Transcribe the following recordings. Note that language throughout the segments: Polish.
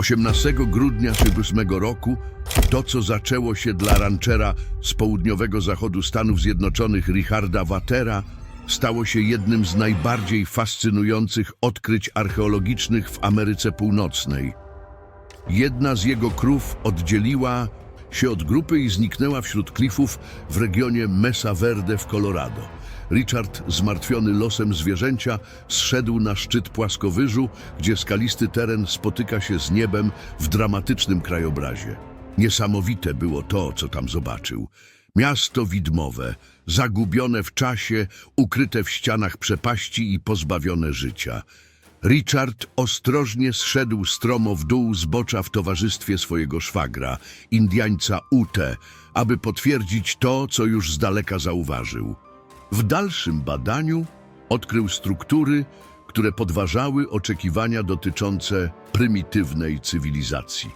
18 grudnia 1938 roku to, co zaczęło się dla ranchera z południowego zachodu Stanów Zjednoczonych Richarda Watera, stało się jednym z najbardziej fascynujących odkryć archeologicznych w Ameryce Północnej. Jedna z jego krów oddzieliła się od grupy i zniknęła wśród klifów w regionie Mesa Verde w Colorado. Richard, zmartwiony losem zwierzęcia, zszedł na szczyt płaskowyżu, gdzie skalisty teren spotyka się z niebem w dramatycznym krajobrazie. Niesamowite było to, co tam zobaczył. Miasto widmowe, zagubione w czasie, ukryte w ścianach przepaści i pozbawione życia. Richard ostrożnie zszedł stromo w dół zbocza w towarzystwie swojego szwagra, Indiańca Ute, aby potwierdzić to, co już z daleka zauważył. W dalszym badaniu odkrył struktury, które podważały oczekiwania dotyczące prymitywnej cywilizacji.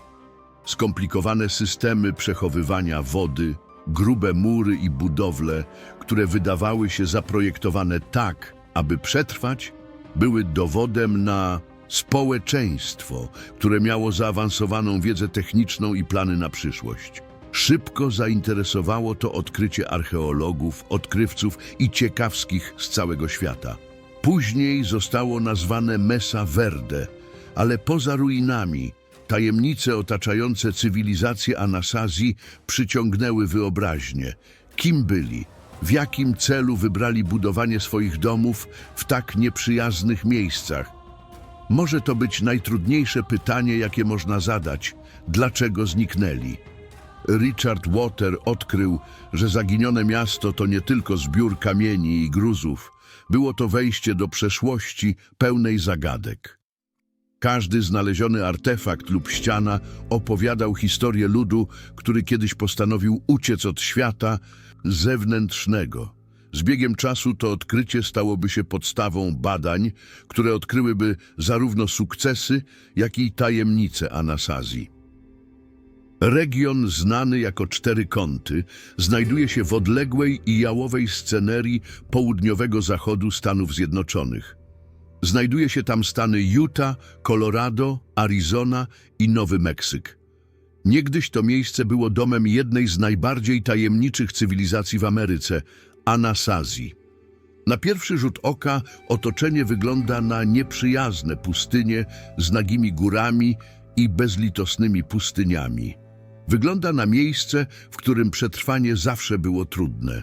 Skomplikowane systemy przechowywania wody, grube mury i budowle, które wydawały się zaprojektowane tak, aby przetrwać, były dowodem na społeczeństwo, które miało zaawansowaną wiedzę techniczną i plany na przyszłość. Szybko zainteresowało to odkrycie archeologów, odkrywców i ciekawskich z całego świata. Później zostało nazwane Mesa Verde, ale poza ruinami tajemnice otaczające cywilizację Anasazji przyciągnęły wyobraźnię. Kim byli? W jakim celu wybrali budowanie swoich domów w tak nieprzyjaznych miejscach? Może to być najtrudniejsze pytanie, jakie można zadać. Dlaczego zniknęli? Richard Water odkrył, że zaginione miasto to nie tylko zbiór kamieni i gruzów. Było to wejście do przeszłości pełnej zagadek. Każdy znaleziony artefakt lub ściana opowiadał historię ludu, który kiedyś postanowił uciec od świata zewnętrznego. Z biegiem czasu to odkrycie stałoby się podstawą badań, które odkryłyby zarówno sukcesy, jak i tajemnice Anasazji. Region znany jako Cztery Kąty znajduje się w odległej i jałowej scenerii południowego zachodu Stanów Zjednoczonych. Znajduje się tam stany Utah, Colorado, Arizona i Nowy Meksyk. Niegdyś to miejsce było domem jednej z najbardziej tajemniczych cywilizacji w Ameryce, Anasazji. Na pierwszy rzut oka otoczenie wygląda na nieprzyjazne pustynie z nagimi górami i bezlitosnymi pustyniami. Wygląda na miejsce, w którym przetrwanie zawsze było trudne.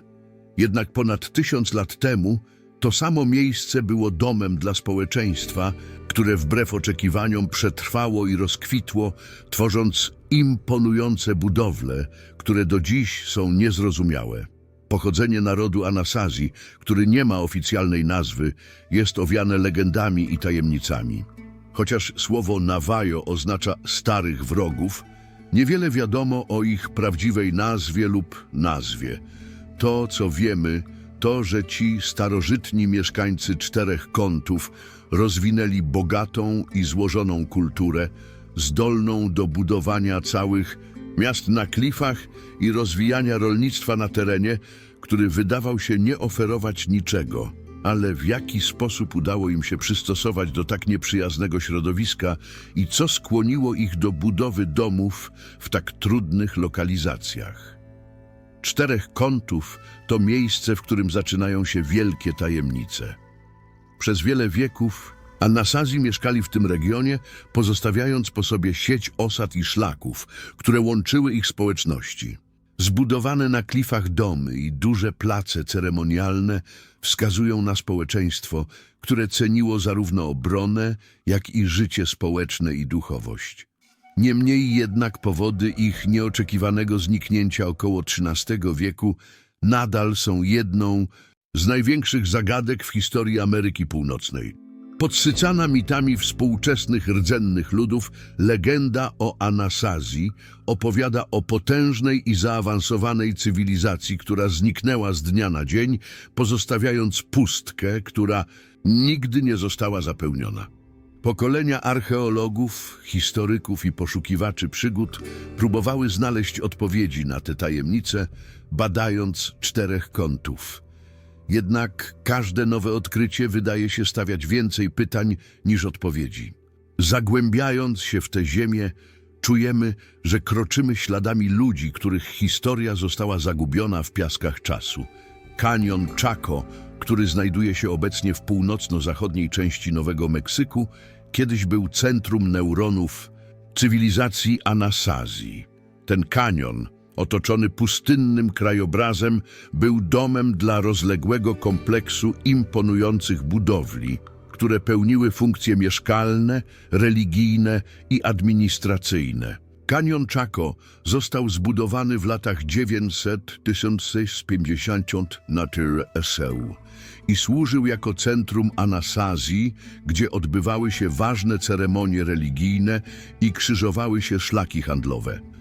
Jednak ponad tysiąc lat temu to samo miejsce było domem dla społeczeństwa, które wbrew oczekiwaniom przetrwało i rozkwitło, tworząc imponujące budowle, które do dziś są niezrozumiałe. Pochodzenie narodu Anasazji, który nie ma oficjalnej nazwy, jest owiane legendami i tajemnicami. Chociaż słowo Navajo oznacza starych wrogów, niewiele wiadomo o ich prawdziwej nazwie lub nazwie. To, co wiemy, to, że ci starożytni mieszkańcy czterech kątów rozwinęli bogatą i złożoną kulturę, zdolną do budowania całych miast na klifach i rozwijania rolnictwa na terenie, który wydawał się nie oferować niczego. Ale w jaki sposób udało im się przystosować do tak nieprzyjaznego środowiska i co skłoniło ich do budowy domów w tak trudnych lokalizacjach? Czterech kątów to miejsce, w którym zaczynają się wielkie tajemnice. Przez wiele wieków Anasazji mieszkali w tym regionie, pozostawiając po sobie sieć osad i szlaków, które łączyły ich społeczności. Zbudowane na klifach domy i duże place ceremonialne wskazują na społeczeństwo, które ceniło zarówno obronę, jak i życie społeczne i duchowość. Niemniej jednak powody ich nieoczekiwanego zniknięcia około XIII wieku nadal są jedną z największych zagadek w historii Ameryki Północnej. Podsycana mitami współczesnych rdzennych ludów, legenda o Anasazji opowiada o potężnej i zaawansowanej cywilizacji, która zniknęła z dnia na dzień, pozostawiając pustkę, która nigdy nie została zapełniona. Pokolenia archeologów, historyków i poszukiwaczy przygód próbowały znaleźć odpowiedzi na te tajemnice, badając czterech kątów. Jednak każde nowe odkrycie wydaje się stawiać więcej pytań niż odpowiedzi. Zagłębiając się w tę ziemię, czujemy, że kroczymy śladami ludzi, których historia została zagubiona w piaskach czasu. Kanion Chaco, który znajduje się obecnie w północno-zachodniej części Nowego Meksyku, kiedyś był centrum neuronów cywilizacji Anasazji. Ten kanion, otoczony pustynnym krajobrazem, był domem dla rozległego kompleksu imponujących budowli, które pełniły funkcje mieszkalne, religijne i administracyjne. Kanion Chaco został zbudowany w latach 900-1650 na tyle Eseu i służył jako centrum Anasazji, gdzie odbywały się ważne ceremonie religijne i krzyżowały się szlaki handlowe.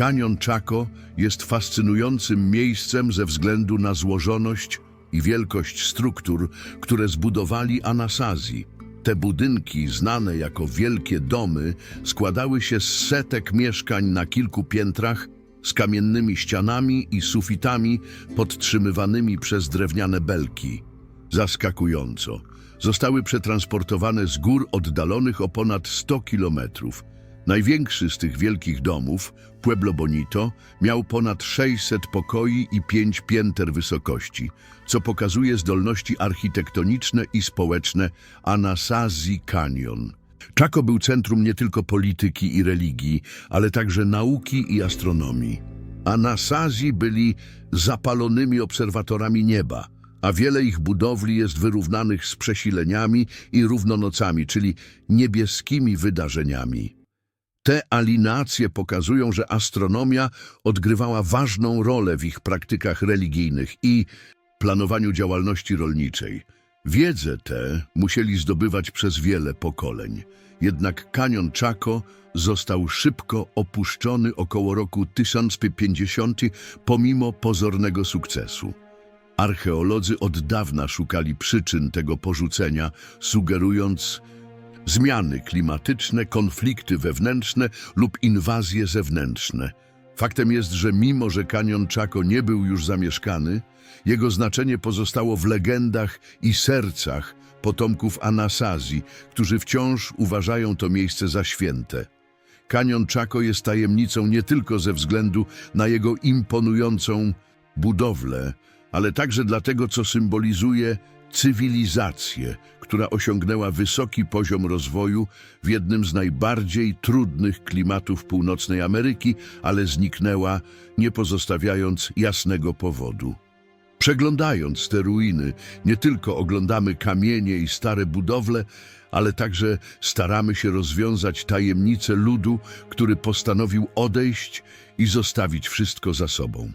Kanion Chaco jest fascynującym miejscem ze względu na złożoność i wielkość struktur, które zbudowali Anasazji. Te budynki, znane jako wielkie domy, składały się z setek mieszkań na kilku piętrach, z kamiennymi ścianami i sufitami podtrzymywanymi przez drewniane belki. Zaskakująco, zostały przetransportowane z gór oddalonych o ponad 100 kilometrów. Największy z tych wielkich domów, Pueblo Bonito, miał ponad 600 pokoi i 5 pięter wysokości, co pokazuje zdolności architektoniczne i społeczne Anasazi Canyon. Chaco był centrum nie tylko polityki i religii, ale także nauki i astronomii. Anasazi byli zapalonymi obserwatorami nieba, a wiele ich budowli jest wyrównanych z przesileniami i równonocami, czyli niebieskimi wydarzeniami. Te alinacje pokazują, że astronomia odgrywała ważną rolę w ich praktykach religijnych i planowaniu działalności rolniczej. Wiedzę tę musieli zdobywać przez wiele pokoleń. Jednak kanion Chaco został szybko opuszczony około roku 1050 pomimo pozornego sukcesu. Archeolodzy od dawna szukali przyczyn tego porzucenia, sugerując zmiany klimatyczne, konflikty wewnętrzne lub inwazje zewnętrzne. Faktem jest, że mimo że kanion Chaco nie był już zamieszkany, jego znaczenie pozostało w legendach i sercach potomków Anasazji, którzy wciąż uważają to miejsce za święte. Kanion Chaco jest tajemnicą nie tylko ze względu na jego imponującą budowlę, ale także dlatego, co symbolizuje cywilizację, która osiągnęła wysoki poziom rozwoju w jednym z najbardziej trudnych klimatów północnej Ameryki, ale zniknęła, nie pozostawiając jasnego powodu. Przeglądając te ruiny, nie tylko oglądamy kamienie i stare budowle, ale także staramy się rozwiązać tajemnicę ludu, który postanowił odejść i zostawić wszystko za sobą.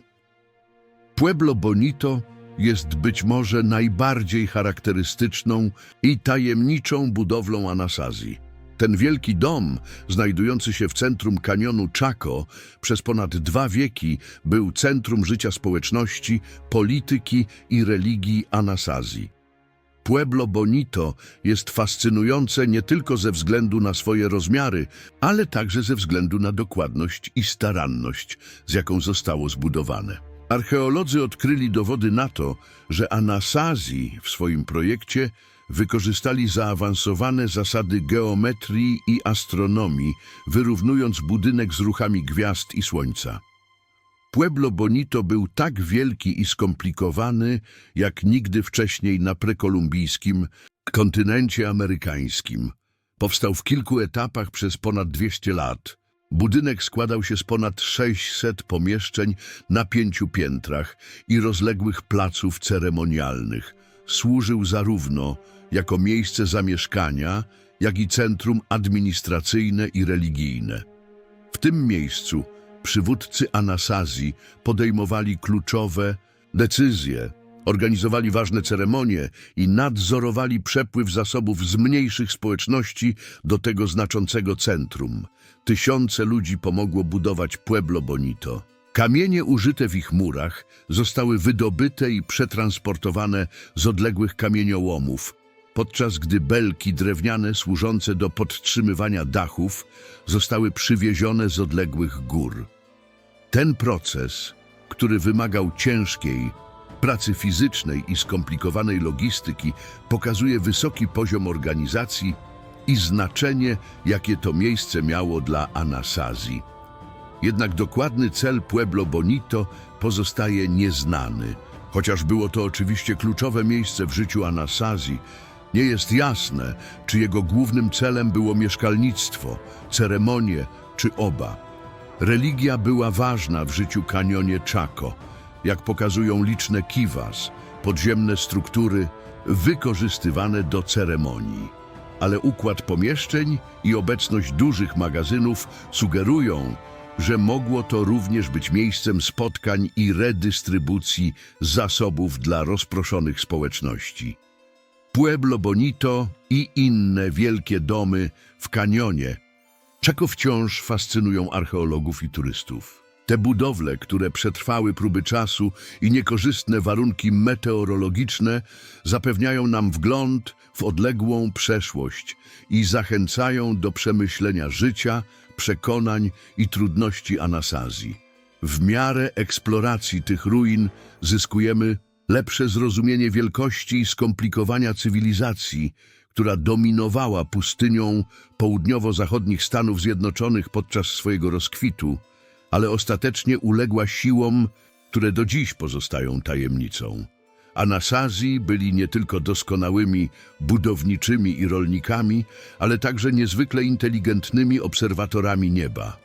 Pueblo Bonito jest być może najbardziej charakterystyczną i tajemniczą budowlą Anasazji. Ten wielki dom, znajdujący się w centrum kanionu Chaco, przez ponad dwa wieki był centrum życia społeczności, polityki i religii Anasazji. Pueblo Bonito jest fascynujące nie tylko ze względu na swoje rozmiary, ale także ze względu na dokładność i staranność, z jaką zostało zbudowane. Archeolodzy odkryli dowody na to, że Anasazi w swoim projekcie wykorzystali zaawansowane zasady geometrii i astronomii, wyrównując budynek z ruchami gwiazd i słońca. Pueblo Bonito był tak wielki i skomplikowany, jak nigdy wcześniej na prekolumbijskim kontynencie amerykańskim. Powstał w kilku etapach przez ponad 200 lat. Budynek składał się z ponad 600 pomieszczeń na pięciu piętrach i rozległych placów ceremonialnych. Służył zarówno jako miejsce zamieszkania, jak i centrum administracyjne i religijne. W tym miejscu przywódcy Anasazji podejmowali kluczowe decyzje, organizowali ważne ceremonie i nadzorowali przepływ zasobów z mniejszych społeczności do tego znaczącego centrum. Tysiące ludzi pomogło budować Pueblo Bonito. Kamienie użyte w ich murach zostały wydobyte i przetransportowane z odległych kamieniołomów, podczas gdy belki drewniane służące do podtrzymywania dachów zostały przywiezione z odległych gór. Ten proces, który wymagał ciężkiej, pracy fizycznej i skomplikowanej logistyki, pokazuje wysoki poziom organizacji i znaczenie, jakie to miejsce miało dla Anasazji. Jednak dokładny cel Pueblo Bonito pozostaje nieznany. Chociaż było to oczywiście kluczowe miejsce w życiu Anasazji, nie jest jasne, czy jego głównym celem było mieszkalnictwo, ceremonie czy oba. Religia była ważna w życiu kanionie Chaco, jak pokazują liczne kiwas, podziemne struktury wykorzystywane do ceremonii. Ale układ pomieszczeń i obecność dużych magazynów sugerują, że mogło to również być miejscem spotkań i redystrybucji zasobów dla rozproszonych społeczności. Pueblo Bonito i inne wielkie domy w kanionie czego wciąż fascynują archeologów i turystów. Te budowle, które przetrwały próby czasu i niekorzystne warunki meteorologiczne, zapewniają nam wgląd w odległą przeszłość i zachęcają do przemyślenia życia, przekonań i trudności Anasazji. W miarę eksploracji tych ruin zyskujemy lepsze zrozumienie wielkości i skomplikowania cywilizacji, która dominowała pustynią południowo-zachodnich Stanów Zjednoczonych podczas swojego rozkwitu, ale ostatecznie uległa siłom, które do dziś pozostają tajemnicą. Anasazji byli nie tylko doskonałymi budowniczymi i rolnikami, ale także niezwykle inteligentnymi obserwatorami nieba.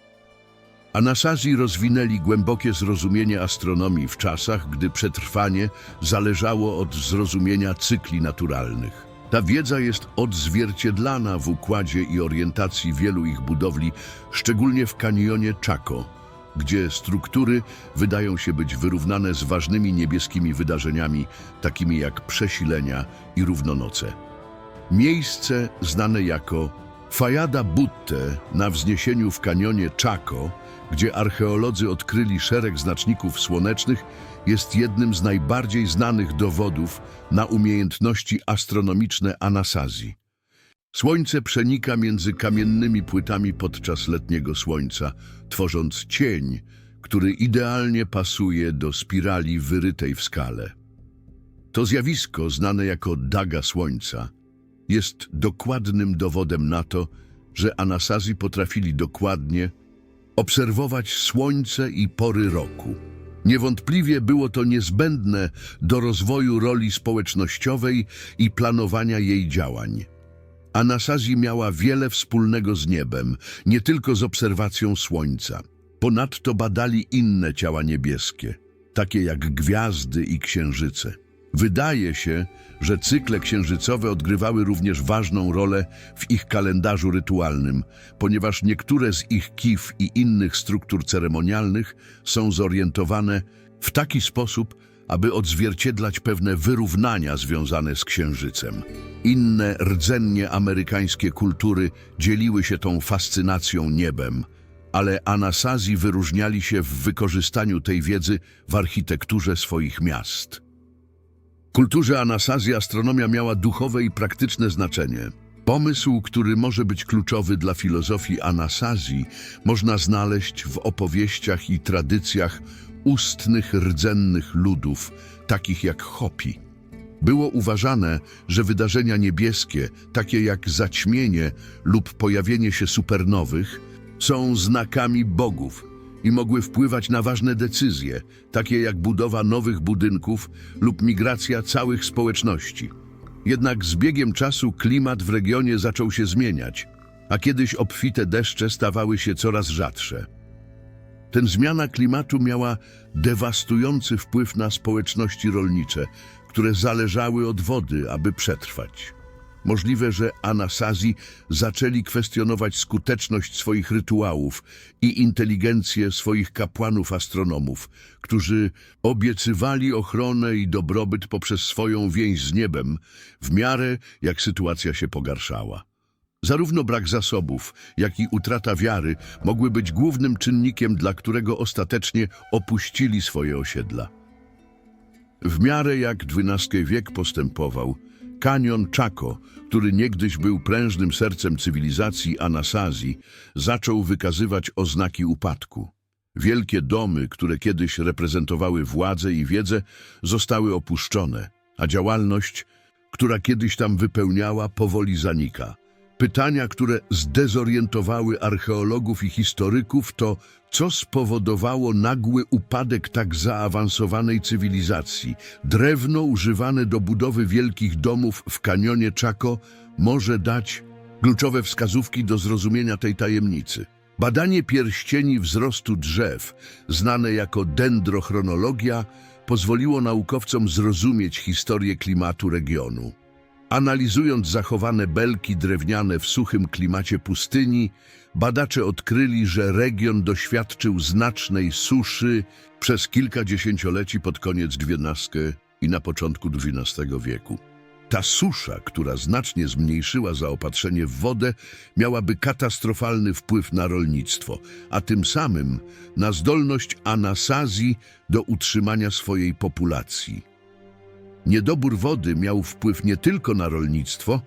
Anasazji rozwinęli głębokie zrozumienie astronomii w czasach, gdy przetrwanie zależało od zrozumienia cykli naturalnych. Ta wiedza jest odzwierciedlana w układzie i orientacji wielu ich budowli, szczególnie w kanionie Chaco, gdzie struktury wydają się być wyrównane z ważnymi niebieskimi wydarzeniami, takimi jak przesilenia i równonoce. Miejsce znane jako Fajada Butte na wzniesieniu w kanionie Chaco, gdzie archeolodzy odkryli szereg znaczników słonecznych, jest jednym z najbardziej znanych dowodów na umiejętności astronomiczne Anasazji. Słońce przenika między kamiennymi płytami podczas letniego słońca, tworząc cień, który idealnie pasuje do spirali wyrytej w skale. To zjawisko, znane jako daga słońca, jest dokładnym dowodem na to, że Anasazji potrafili dokładnie obserwować słońce i pory roku. Niewątpliwie było to niezbędne do rozwoju roli społecznościowej i planowania jej działań. Anasazji miała wiele wspólnego z niebem, nie tylko z obserwacją słońca. Ponadto badali inne ciała niebieskie, takie jak gwiazdy i księżyce. Wydaje się, że cykle księżycowe odgrywały również ważną rolę w ich kalendarzu rytualnym, ponieważ niektóre z ich kif i innych struktur ceremonialnych są zorientowane w taki sposób, aby odzwierciedlać pewne wyrównania związane z księżycem. Inne rdzennie amerykańskie kultury dzieliły się tą fascynacją niebem, ale Anasazji wyróżniali się w wykorzystaniu tej wiedzy w architekturze swoich miast. W kulturze Anasazji astronomia miała duchowe i praktyczne znaczenie. Pomysł, który może być kluczowy dla filozofii Anasazji, można znaleźć w opowieściach i tradycjach ustnych rdzennych ludów, takich jak Hopi. Było uważane, że wydarzenia niebieskie, takie jak zaćmienie lub pojawienie się supernowych, są znakami bogów i mogły wpływać na ważne decyzje, takie jak budowa nowych budynków lub migracja całych społeczności. Jednak z biegiem czasu klimat w regionie zaczął się zmieniać, a kiedyś obfite deszcze stawały się coraz rzadsze. Ten zmiana klimatu miała dewastujący wpływ na społeczności rolnicze, które zależały od wody, aby przetrwać. Możliwe, że Anasazji zaczęli kwestionować skuteczność swoich rytuałów i inteligencję swoich kapłanów astronomów, którzy obiecywali ochronę i dobrobyt poprzez swoją więź z niebem, w miarę jak sytuacja się pogarszała. Zarówno brak zasobów, jak i utrata wiary mogły być głównym czynnikiem, dla którego ostatecznie opuścili swoje osiedla. W miarę jak XII wiek postępował, kanion Chaco, który niegdyś był prężnym sercem cywilizacji Anasazji, zaczął wykazywać oznaki upadku. Wielkie domy, które kiedyś reprezentowały władzę i wiedzę, zostały opuszczone, a działalność, która kiedyś tam wypełniała, powoli zanika. Pytania, które zdezorientowały archeologów i historyków, to co spowodowało nagły upadek tak zaawansowanej cywilizacji. Drewno używane do budowy wielkich domów w kanionie Chaco może dać kluczowe wskazówki do zrozumienia tej tajemnicy. Badanie pierścieni wzrostu drzew, znane jako dendrochronologia, pozwoliło naukowcom zrozumieć historię klimatu regionu. Analizując zachowane belki drewniane w suchym klimacie pustyni, badacze odkryli, że region doświadczył znacznej suszy przez kilka dziesięcioleci pod koniec XIX i na początku XII wieku. Ta susza, która znacznie zmniejszyła zaopatrzenie w wodę, miałaby katastrofalny wpływ na rolnictwo, a tym samym na zdolność Anasazji do utrzymania swojej populacji. Niedobór wody miał wpływ nie tylko na rolnictwo,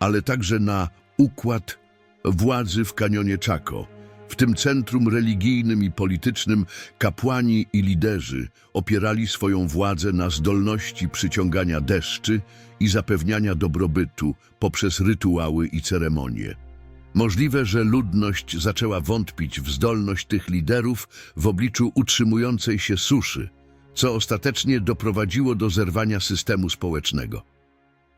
ale także na układ władzy w kanionie Chaco. W tym centrum religijnym i politycznym kapłani i liderzy opierali swoją władzę na zdolności przyciągania deszczy i zapewniania dobrobytu poprzez rytuały i ceremonie. Możliwe, że ludność zaczęła wątpić w zdolność tych liderów w obliczu utrzymującej się suszy, co ostatecznie doprowadziło do zerwania systemu społecznego.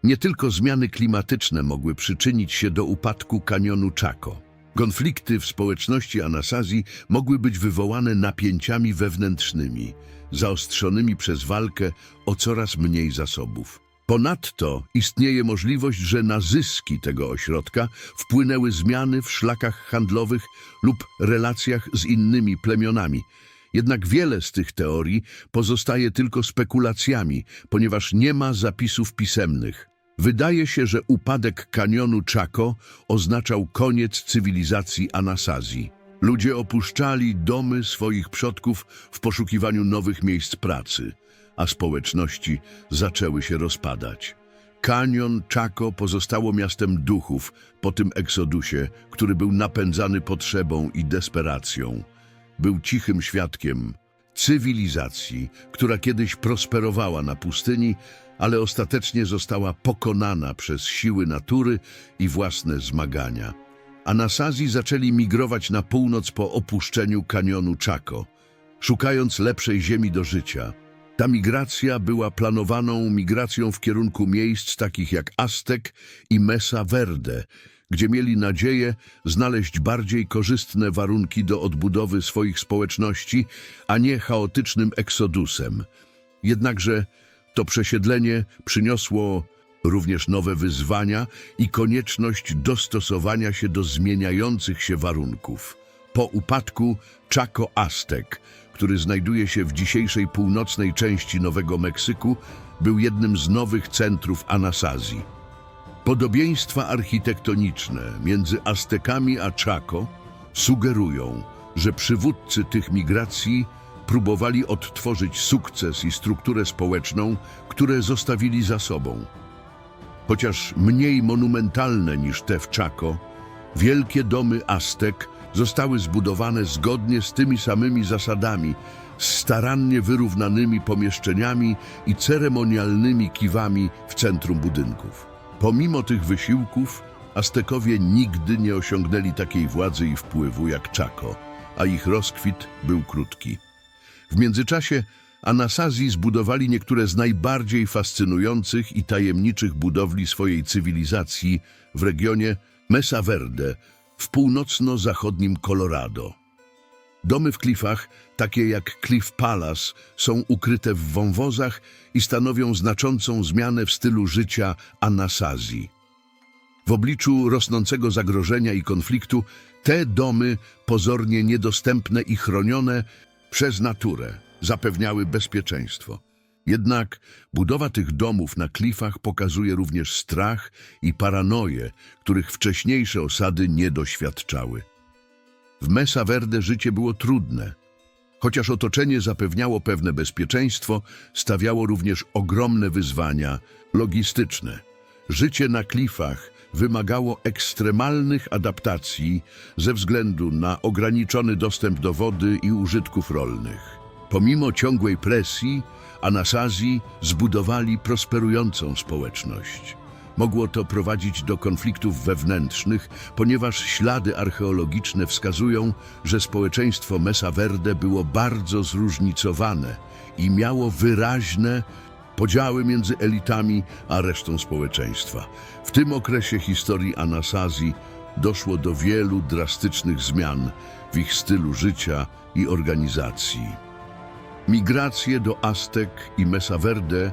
Nie tylko zmiany klimatyczne mogły przyczynić się do upadku kanionu Chaco. Konflikty w społeczności Anasazji mogły być wywołane napięciami wewnętrznymi, zaostrzonymi przez walkę o coraz mniej zasobów. Ponadto istnieje możliwość, że na zyski tego ośrodka wpłynęły zmiany w szlakach handlowych lub relacjach z innymi plemionami. Jednak wiele z tych teorii pozostaje tylko spekulacjami, ponieważ nie ma zapisów pisemnych. Wydaje się, że upadek kanionu Chaco oznaczał koniec cywilizacji Anasazji. Ludzie opuszczali domy swoich przodków w poszukiwaniu nowych miejsc pracy, a społeczności zaczęły się rozpadać. Kanion Chaco pozostało miastem duchów po tym eksodusie, który był napędzany potrzebą i desperacją. Był cichym świadkiem cywilizacji, która kiedyś prosperowała na pustyni, ale ostatecznie została pokonana przez siły natury i własne zmagania. Anasazji zaczęli migrować na północ po opuszczeniu kanionu Chaco, szukając lepszej ziemi do życia. Ta migracja była planowaną migracją w kierunku miejsc takich jak Aztek i Mesa Verde, gdzie mieli nadzieję znaleźć bardziej korzystne warunki do odbudowy swoich społeczności, a nie chaotycznym eksodusem. Jednakże to przesiedlenie przyniosło również nowe wyzwania i konieczność dostosowania się do zmieniających się warunków. Po upadku Chaco Aztek, który znajduje się w dzisiejszej północnej części Nowego Meksyku, był jednym z nowych centrów Anasazji. Podobieństwa architektoniczne między Aztekami a Chaco sugerują, że przywódcy tych migracji próbowali odtworzyć sukces i strukturę społeczną, które zostawili za sobą. Chociaż mniej monumentalne niż te w Chaco, wielkie domy Aztek zostały zbudowane zgodnie z tymi samymi zasadami, starannie wyrównanymi pomieszczeniami i ceremonialnymi kiwami w centrum budynków. Pomimo tych wysiłków, Aztekowie nigdy nie osiągnęli takiej władzy i wpływu jak Chaco, a ich rozkwit był krótki. W międzyczasie Anasazji zbudowali niektóre z najbardziej fascynujących i tajemniczych budowli swojej cywilizacji w regionie Mesa Verde w północno-zachodnim Colorado. Domy w klifach, takie jak Cliff Palace, są ukryte w wąwozach i stanowią znaczącą zmianę w stylu życia Anasazji. W obliczu rosnącego zagrożenia i konfliktu te domy, pozornie niedostępne i chronione przez naturę, zapewniały bezpieczeństwo. Jednak budowa tych domów na klifach pokazuje również strach i paranoję, których wcześniejsze osady nie doświadczały. W Mesa Verde życie było trudne. Chociaż otoczenie zapewniało pewne bezpieczeństwo, stawiało również ogromne wyzwania logistyczne. Życie na klifach wymagało ekstremalnych adaptacji ze względu na ograniczony dostęp do wody i użytków rolnych. Pomimo ciągłej presji, Anasazji zbudowali prosperującą społeczność. Mogło to prowadzić do konfliktów wewnętrznych, ponieważ ślady archeologiczne wskazują, że społeczeństwo Mesa Verde było bardzo zróżnicowane i miało wyraźne podziały między elitami a resztą społeczeństwa. W tym okresie historii Anasazji doszło do wielu drastycznych zmian w ich stylu życia i organizacji. Migracje do Aztek i Mesa Verde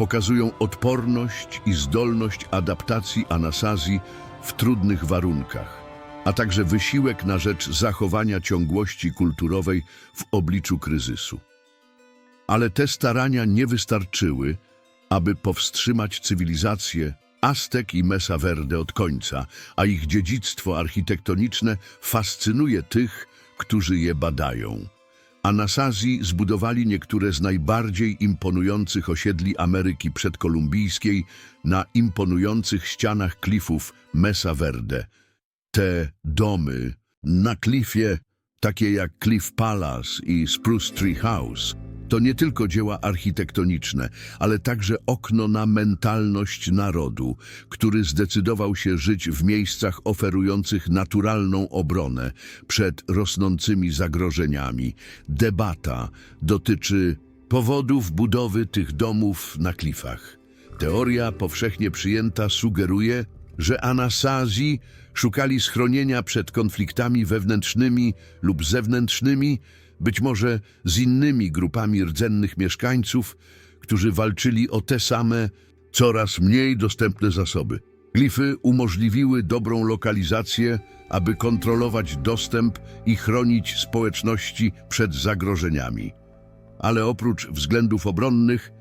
pokazują odporność i zdolność adaptacji Anasazji w trudnych warunkach, a także wysiłek na rzecz zachowania ciągłości kulturowej w obliczu kryzysu. Ale te starania nie wystarczyły, aby powstrzymać cywilizację Aztek i Mesa Verde od końca, a ich dziedzictwo architektoniczne fascynuje tych, którzy je badają. Anasazji zbudowali niektóre z najbardziej imponujących osiedli Ameryki przedkolumbijskiej na imponujących ścianach klifów Mesa Verde. Te domy na klifie, takie jak Cliff Palace i Spruce Tree House, to nie tylko dzieła architektoniczne, ale także okno na mentalność narodu, który zdecydował się żyć w miejscach oferujących naturalną obronę przed rosnącymi zagrożeniami. Debata dotyczy powodów budowy tych domów na klifach. Teoria powszechnie przyjęta sugeruje, że Anasazji szukali schronienia przed konfliktami wewnętrznymi lub zewnętrznymi, być może z innymi grupami rdzennych mieszkańców, którzy walczyli o te same, coraz mniej dostępne zasoby. Glify umożliwiły dobrą lokalizację, aby kontrolować dostęp i chronić społeczności przed zagrożeniami. Ale oprócz względów obronnych,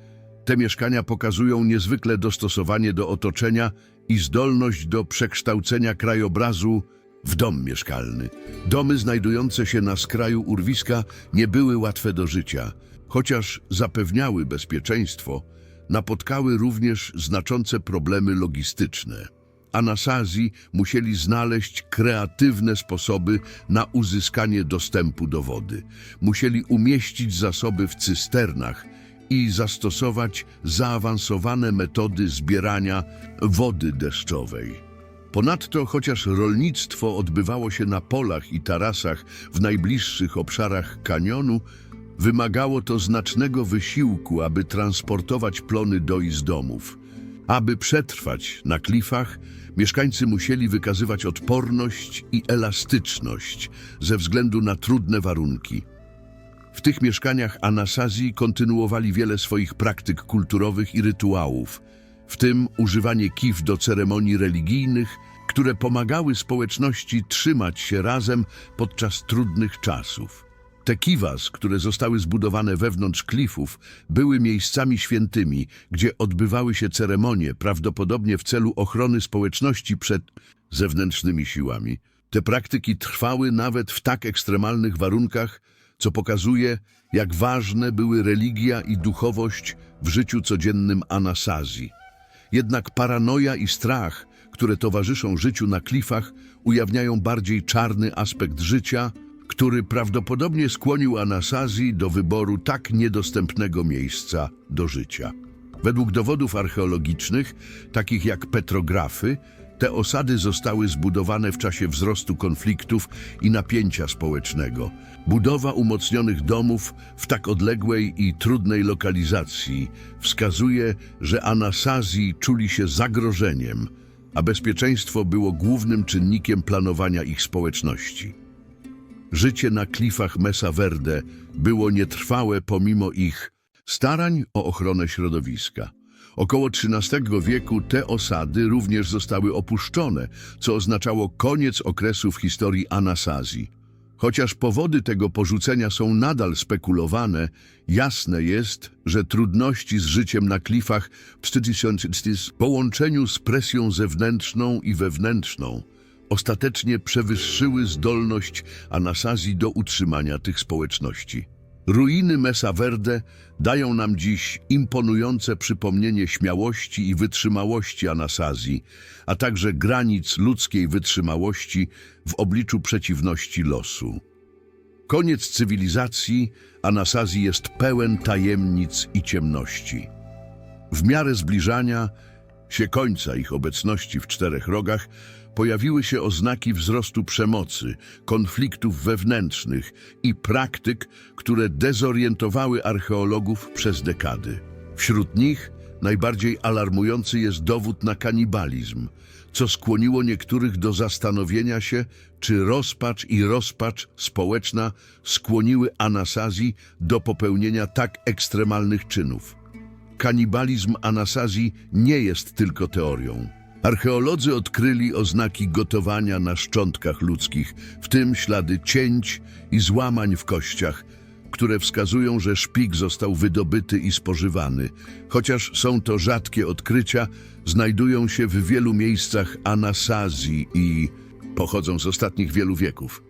te mieszkania pokazują niezwykle dostosowanie do otoczenia i zdolność do przekształcenia krajobrazu w dom mieszkalny. Domy znajdujące się na skraju urwiska nie były łatwe do życia, chociaż zapewniały bezpieczeństwo, napotkały również znaczące problemy logistyczne. Anasazji musieli znaleźć kreatywne sposoby na uzyskanie dostępu do wody. Musieli umieścić zasoby w cysternach i zastosować zaawansowane metody zbierania wody deszczowej. Ponadto, chociaż rolnictwo odbywało się na polach i tarasach w najbliższych obszarach kanionu, wymagało to znacznego wysiłku, aby transportować plony do i z domów. Aby przetrwać na klifach, mieszkańcy musieli wykazywać odporność i elastyczność ze względu na trudne warunki. W tych mieszkaniach Anasazji kontynuowali wiele swoich praktyk kulturowych i rytuałów, w tym używanie kif do ceremonii religijnych, które pomagały społeczności trzymać się razem podczas trudnych czasów. Te kiwas, które zostały zbudowane wewnątrz klifów, były miejscami świętymi, gdzie odbywały się ceremonie, prawdopodobnie w celu ochrony społeczności przed zewnętrznymi siłami. Te praktyki trwały nawet w tak ekstremalnych warunkach, co pokazuje, jak ważne były religia i duchowość w życiu codziennym Anasazji. Jednak paranoja i strach, które towarzyszą życiu na klifach, ujawniają bardziej czarny aspekt życia, który prawdopodobnie skłonił Anasazji do wyboru tak niedostępnego miejsca do życia. Według dowodów archeologicznych, takich jak petrografy, te osady zostały zbudowane w czasie wzrostu konfliktów i napięcia społecznego. Budowa umocnionych domów w tak odległej i trudnej lokalizacji wskazuje, że Anasazji czuli się zagrożeniem, a bezpieczeństwo było głównym czynnikiem planowania ich społeczności. Życie na klifach Mesa Verde było nietrwałe pomimo ich starań o ochronę środowiska. Około XIII wieku te osady również zostały opuszczone, co oznaczało koniec okresu w historii Anasazji. Chociaż powody tego porzucenia są nadal spekulowane, jasne jest, że trudności z życiem na klifach w połączeniu z presją zewnętrzną i wewnętrzną ostatecznie przewyższyły zdolność Anasazji do utrzymania tych społeczności. Ruiny Mesa Verde dają nam dziś imponujące przypomnienie śmiałości i wytrzymałości Anasazji, a także granic ludzkiej wytrzymałości w obliczu przeciwności losu. Koniec cywilizacji Anasazji jest pełen tajemnic i ciemności. W miarę zbliżania się końca ich obecności w czterech rogach pojawiły się oznaki wzrostu przemocy, konfliktów wewnętrznych i praktyk, które dezorientowały archeologów przez dekady. Wśród nich najbardziej alarmujący jest dowód na kanibalizm, co skłoniło niektórych do zastanowienia się, czy rozpacz i rozpacz społeczna skłoniły Anasazji do popełnienia tak ekstremalnych czynów. Kanibalizm Anasazji nie jest tylko teorią. Archeolodzy odkryli oznaki gotowania na szczątkach ludzkich, w tym ślady cięć i złamań w kościach, które wskazują, że szpik został wydobyty i spożywany. Chociaż są to rzadkie odkrycia, znajdują się w wielu miejscach Anasazji i pochodzą z ostatnich wielu wieków.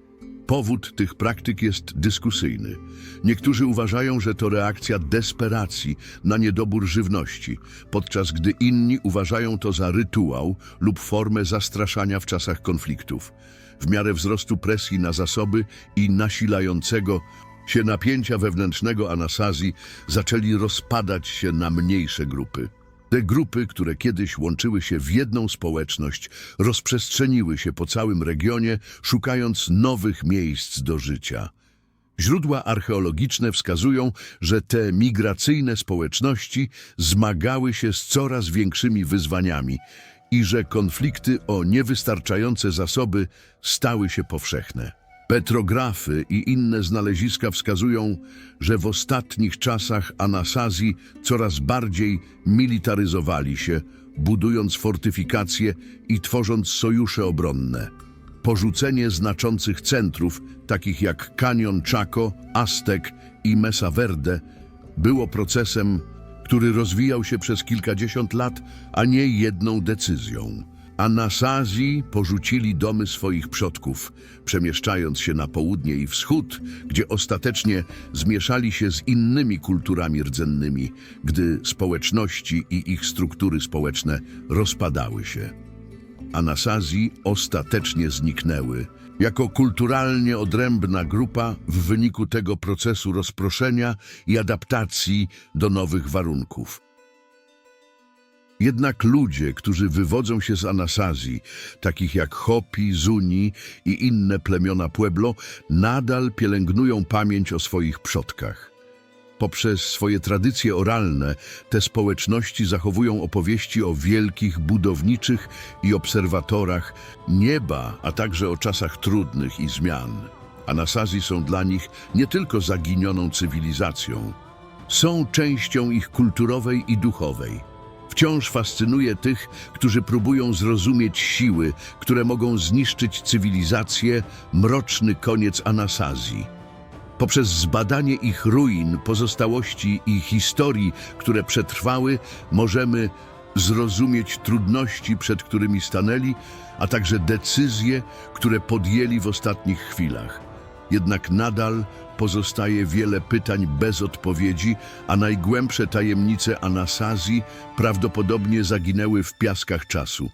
Powód tych praktyk jest dyskusyjny. Niektórzy uważają, że to reakcja desperacji na niedobór żywności, podczas gdy inni uważają to za rytuał lub formę zastraszania w czasach konfliktów. W miarę wzrostu presji na zasoby i nasilającego się napięcia wewnętrznego Anasazji zaczęli rozpadać się na mniejsze grupy. Te grupy, które kiedyś łączyły się w jedną społeczność, rozprzestrzeniły się po całym regionie, szukając nowych miejsc do życia. Źródła archeologiczne wskazują, że te migracyjne społeczności zmagały się z coraz większymi wyzwaniami i że konflikty o niewystarczające zasoby stały się powszechne. Petrografy i inne znaleziska wskazują, że w ostatnich czasach Anasazji coraz bardziej militaryzowali się, budując fortyfikacje i tworząc sojusze obronne. Porzucenie znaczących centrów, takich jak Canyon Chaco, Aztek i Mesa Verde, było procesem, który rozwijał się przez kilkadziesiąt lat, a nie jedną decyzją. Anasazji porzucili domy swoich przodków, przemieszczając się na południe i wschód, gdzie ostatecznie zmieszali się z innymi kulturami rdzennymi, gdy społeczności i ich struktury społeczne rozpadały się. Anasazji ostatecznie zniknęły, jako kulturalnie odrębna grupa w wyniku tego procesu rozproszenia i adaptacji do nowych warunków. Jednak ludzie, którzy wywodzą się z Anasazji, takich jak Hopi, Zuni i inne plemiona Pueblo, nadal pielęgnują pamięć o swoich przodkach. Poprzez swoje tradycje oralne te społeczności zachowują opowieści o wielkich budowniczych i obserwatorach nieba, a także o czasach trudnych i zmian. Anasazji są dla nich nie tylko zaginioną cywilizacją, są częścią ich kulturowej i duchowej. Wciąż fascynuje tych, którzy próbują zrozumieć siły, które mogą zniszczyć cywilizację, mroczny koniec Anasazji. Poprzez zbadanie ich ruin, pozostałości i historii, które przetrwały, możemy zrozumieć trudności, przed którymi stanęli, a także decyzje, które podjęli w ostatnich chwilach. Jednak nadal pozostaje wiele pytań bez odpowiedzi, a najgłębsze tajemnice Anasazji prawdopodobnie zaginęły w piaskach czasu.